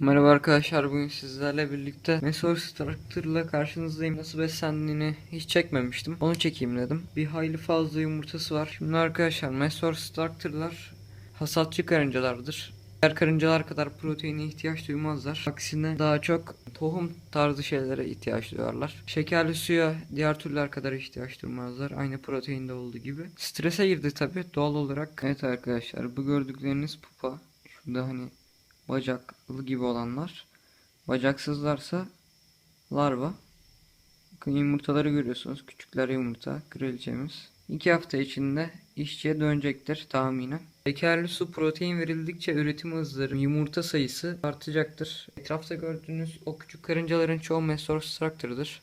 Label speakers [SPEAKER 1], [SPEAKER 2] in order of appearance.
[SPEAKER 1] Merhaba arkadaşlar bugün sizlerle birlikte Mesor Structure'la karşınızdayım. Nasıl beslendiğini hiç çekmemiştim. Onu çekeyim dedim. Bir hayli fazla yumurtası var. Şimdi arkadaşlar Mesor Structure'lar hasatçı karıncalardır. Diğer karıncalar kadar proteine ihtiyaç duymazlar. Aksine daha çok tohum tarzı şeylere ihtiyaç duyarlar. Şekerli suya diğer türler kadar ihtiyaç duymazlar. Aynı proteinde olduğu gibi. Strese girdi tabi doğal olarak. Evet arkadaşlar bu gördükleriniz pupa. Şurada hani bacaklı gibi olanlar. Bacaksızlarsa larva. Yumurtaları görüyorsunuz. Küçükler yumurta. Kraliçemiz. 2 hafta içinde işçiye dönecektir tahminen. Şekerli su protein verildikçe üretim hızları, yumurta sayısı artacaktır. Etrafta gördüğünüz o küçük karıncaların çoğu Mesor Structure'dır.